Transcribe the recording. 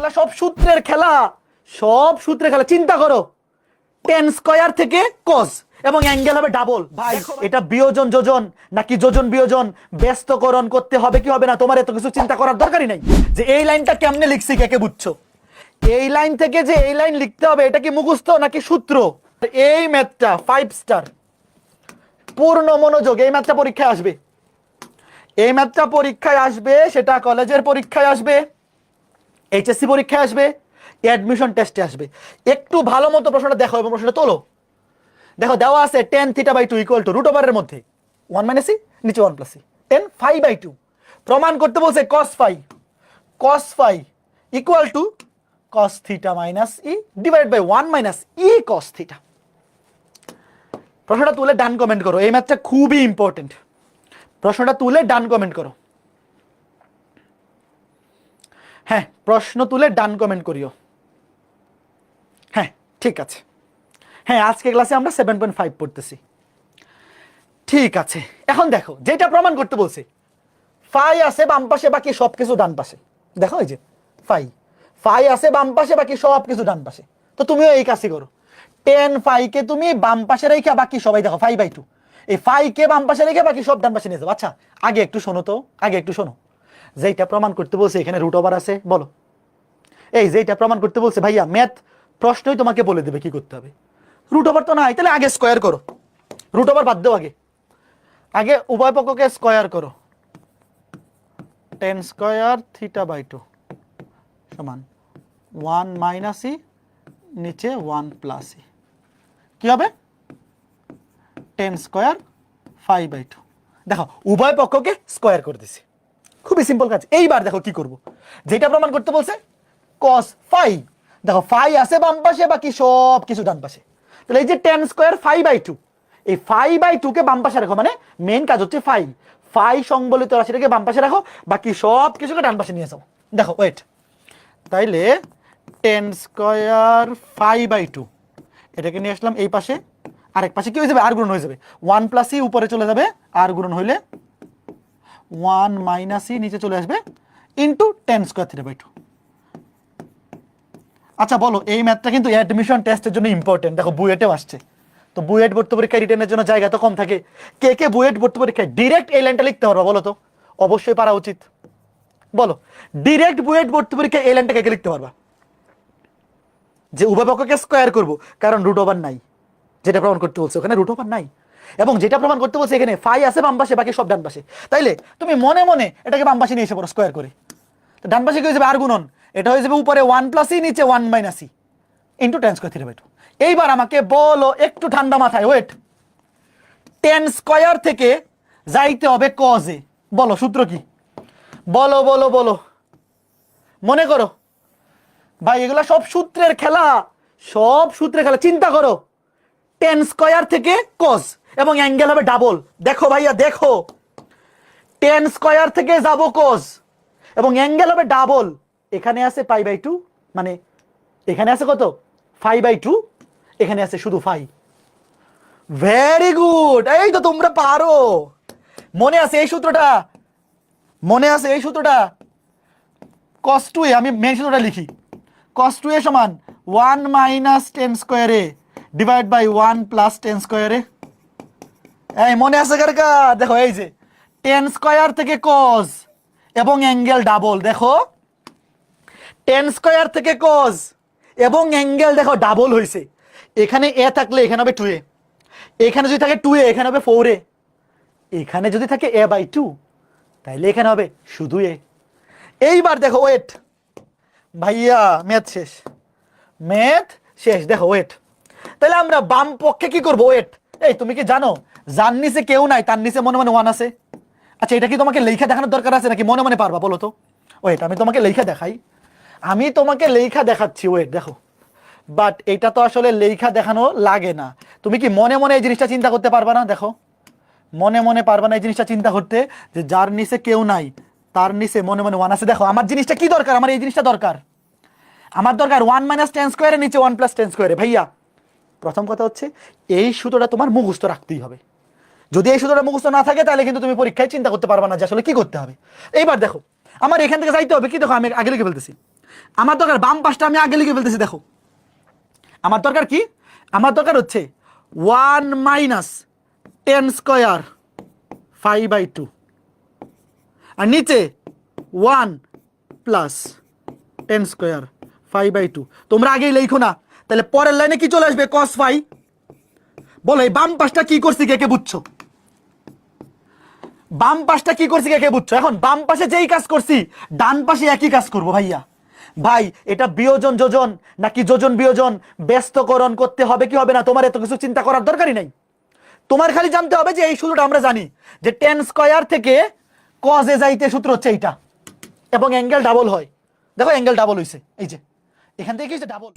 এগুলা সব সূত্রের খেলা। সব সূত্রের খেলা। চিন্তা করো। টেন স্কয়ার থেকে কস এবং অ্যাঙ্গেল হবে ডাবল। ভাই এটা বিয়োজন যোজন নাকি যোজন বিয়োজন? ব্যস্তকরণ করতে হবে কি হবে না? তোমার এত কিছু চিন্তা করার দরকারই নাই। যে এই লাইনটা কেমনে লিখছি কে কে বুঝছ? এই লাইন থেকে যে এই লাইন লিখতে হবে এটা কি মুখস্থ নাকি সূত্র? এই ম্যাথটা ফাইভ স্টার পূর্ণ মনোযোগ এই ম্যাথটা পরীক্ষায় আসবে। এই ম্যাথটা পরীক্ষায় আসবে সেটা কলেজের পরীক্ষায় আসবে। এইচএসসি পরীক্ষায় আসবে অ্যাডমিশন টেস্টে আসবে। একটু ভালো মতো প্রশ্নটা দেখো এবং প্রশ্নটা তোলো। দেখো, দেওয়া আছে tan theta by two equal to root ওভারের মধ্যে। ওয়ান মাইনাস সি নিচে one plus C tan five by two প্রমাণ করতে বলছে cos phi cos phi equal to cos theta minus e divide by one minus e cos theta প্রশ্নটা তুলে ডান comment করো। এই ম্যাথটা খুবই ইম্পর্টেন্ট প্রশ্নটা তুলে ডান কমেন্ট করো। হ্যাঁ প্রশ্ন তুলে ডান কমেন্ট করিও। হ্যাঁ ঠিক আছে। হ্যাঁ আজকে ক্লাসে আমরা সেভেন পয়েন্ট ফাইভ পড়তেছি। ঠিক আছে। এখন দেখো, যেটা প্রমাণ করতে বলছি, ফাই আছে বাম পাশে, বাকি সব কিছু ডান পাশে। দেখো এই যে, ফাই। ফাই আছে বাম পাশে, বাকি সব কিছু ডান পাশে। তো তুমিও এই কাজই করো। টেন ফাইকে তুমি বাম পাশে রেখে বাকি সবাই দেখো ফাইভ বাই টু এই ফাইকে বাম পাশে রেখে বাকি সব ডান পাশে নিয়ে যাব আচ্ছা আগে একটু শোনো তো, আগে একটু শোনো। যেইটা প্রমাণ করতে বলছে, এখানে রুট ওভার আছে, বলো। এই যেটা প্রমাণ করতে বলছে, ভাইয়া ম্যাথ প্রশ্নই তোমাকে বলে দেবে কি করতে হবে। রুট ওভার তো নাই, তাহলে আগে স্কোয়ার করো। রুট ওভার বাদ দাও আগে। আগে উভয় পক্ষকে স্কোয়ার করো। Tan square theta by two সমান ওয়ান মাইনাস ই নিচে ওয়ান প্লাস ই কি হবে? Tan square five by two দেখো, উভয় পক্ষকে স্কোয়ার করে দিছি। খুবই সিম্পল কাজ। এইবার দেখো কি করব। যেটা প্রমাণ করতে বলছে কস ফাই দেখো ফাই আছে বাম পাশে, বাকি সব কিছু ডান পাশে। তাহলে এই যে tan square five by two এই ফাইভ বাই টু কে বাম পাশে রাখো মানে মেন কাজ হচ্ছে ফাই ফাই সংবলিত রাশিটাকে বাম পাশে রাখো, বাকি সব কিছুকে ডান পাশে নিয়ে যাও। দেখো ওয়েট তাইলে tan square five by two এটাকে নিয়ে আসলাম এই পাশে, আরেক পাশে কি হয়ে যাবে? আর গুণন হয়ে যাবে। ওয়ান প্লাসই উপরে চলে যাবে আর গুণন হইলে ওয়ান মাইনাসই নিচে চলে আসবে into tan square three by two আচ্ছা বলো, এই ম্যাথটা কিন্তু অ্যাডমিশন টেস্টের জন্য ইম্পর্টেন্ট দেখো, বুয়েটেও আসছে। তো বুয়েট ভর্তি পরীক্ষায় রিটেনের জন্য জায়গা তো কম থাকে। কে কে বুয়েট ভর্তি পরীক্ষায় ডিরেক্ট এই লাইনটা লিখতে পারবা, বলো তো? অবশ্যই পারা উচিত। বলো ডিরেক্ট বুয়েট ভর্তি পরীক্ষায় এই লাইনটা কে কে লিখতে পারবা? যে উভয় পক্ষকে স্কোয়ার করব, কারণ রুট ওভার নাই। যেটা প্রমাণ করতে বলছে, ওখানে রুট ওভার নাই। এবং যেটা প্রমাণ করতে বলছে এখানে, ফাই আছে, বাম পাশে, বাকি সব ডান পাশে। তাইলে তুমি মনে মনে এটাকে বাম পাশে নিয়ে এসে পড়ো স্কোয়ার করে। তো ডান পাশে কি হয়ে যাবে? আর গুণন এটা হয়ে যাবে উপরে ওয়ান প্লাসই নিচে one minus e into tan square three by two এইবার আমাকে বলো একটু ঠান্ডা মাথায় ওয়েট টেন স্কোয়ার থেকে যাইতে হবে কজে বলো, সূত্র কি? বলো বলো বলো। মনে করো। ভাই, এগুলা সব সূত্রের খেলা। সব সূত্রের খেলা। চিন্তা করো। টেন স্কোয়ার থেকে কস এবং অ্যাঙ্গেল হবে ডাবল। দেখো ভাইয়া, দেখো। টেন স্কোয়ার থেকে যাব কস এবং অ্যাঙ্গেল হবে ডাবল। এখানে আছে পাই বাই টু মানে এখানে আছে কত? Phi by two. এখানে আছে শুধু ফাই। ভেরি গুড এই তো তোমরা পারো। মনে আছে এই সূত্রটা? মনে আছে এই সূত্রটা? কস টু এ, আমি মেন সূত্রটা লিখি। কস টু এ সমান ওয়ান মাইনাস টেন স্কোয়ারে divide by one plus tan স্কোয়ারে এই, মনে আছে কার কার? দেখো, এই যে টেন স্কোয়ার থেকে কস এবং অ্যাঙ্গেল ডাবল দেখো। টেন স্কোয়ার থেকে কস এবং অ্যাঙ্গেল দেখো ডাবল হয়েছে এখানে এ থাকলে এখানে হবে টু এ এখানে যদি থাকে টু এ এখানে হবে ফোর এ এখানে যদি থাকে এ বাই টু তাইলে এখানে হবে শুধু এ এইবার দেখো ওয়েট ভাইয়া ম্যাথ শেষ। ম্যাথ শেষ, দেখো ওয়েট তাহলে আমরা বাম পক্ষে কি করব? ওয়েট এই, তুমি কি জানো? যার নিচে কেউ নাই, তার নিচে মনে মনে ওয়ান আছে? আচ্ছা এটা কি তোমাকে লেখা দেখানোর দরকার আছে নাকি মনে মনে পারবা, বলো তো? ওয়েট আমি তোমাকে লেখা দেখাই। আমি তোমাকে লেখা দেখাচ্ছি ওয়েট দেখো। বাট এটা তো আসলে লেখা দেখানো লাগে না। তুমি কি মনে মনে এই জিনিসটা চিন্তা করতে পারবা না? দেখো। মনে মনে পারবা না এই জিনিসটা চিন্তা করতে যে যার নিচে কেউ নাই, তার নিচে মনে মনে ওয়ান আছে। দেখো, আমার জিনিসটা কি দরকার? আমার এই জিনিসটা দরকার। আমার দরকার ওয়ান মাইনাস টেন স্কোয়ারের নিচে ওয়ান প্লাস টেন স্কোয়ারে ভাইয়া প্রথম কথা হচ্ছে, এই সুতোটা তোমার মুখস্থ রাখতেই হবে। যদি এই সুতোটা মুখস্থ না থাকে, তাহলে কিন্তু তুমি পরীক্ষায় চিন্তা করতে পারবে না যে আসলে কি করতে হবে। এইবার দেখো, আমার এখান থেকে যাইতে হবে কি? দেখো, আমি আগে লিখে ফেলতেছি। আমার দরকার বাম পাশটা আমি আগে লিখে ফেলতেছি, দেখো। আমার দরকার কি? আমার দরকার হচ্ছে one minus tan square five by two. আর নিচে one plus tan square. Five by two তোমরা আগেই লেখো না। তাহলে পরের লাইনে কি চলে আসবে? কস ফাই বলো, এই বাম পাশটা কি করছি কে কে বুঝছ? বাম পাশটা কি করছি কে কে বুঝছ? এখন বাম পাশে যেই কাজ করছি, ডান পাশে একই কাজ করব ভাইয়া। ভাই, এটা বিয়োজন যোজন, নাকি যোজন বিয়োজন? ব্যস্তকরণ করতে হবে কি হবে না? তোমার এত কিছু চিন্তা করার দরকারই নাই। তোমার খালি জানতে হবে যে এই সূত্রটা আমরা জানি যে টেন স্কয়ার থেকে কজ যাইতে সূত্র হচ্ছে এইটা। এবং অ্যাঙ্গেল ডাবল হয়। দেখো অ্যাঙ্গেল ডাবল হইছে, এই যে। এখান থেকে ডাবল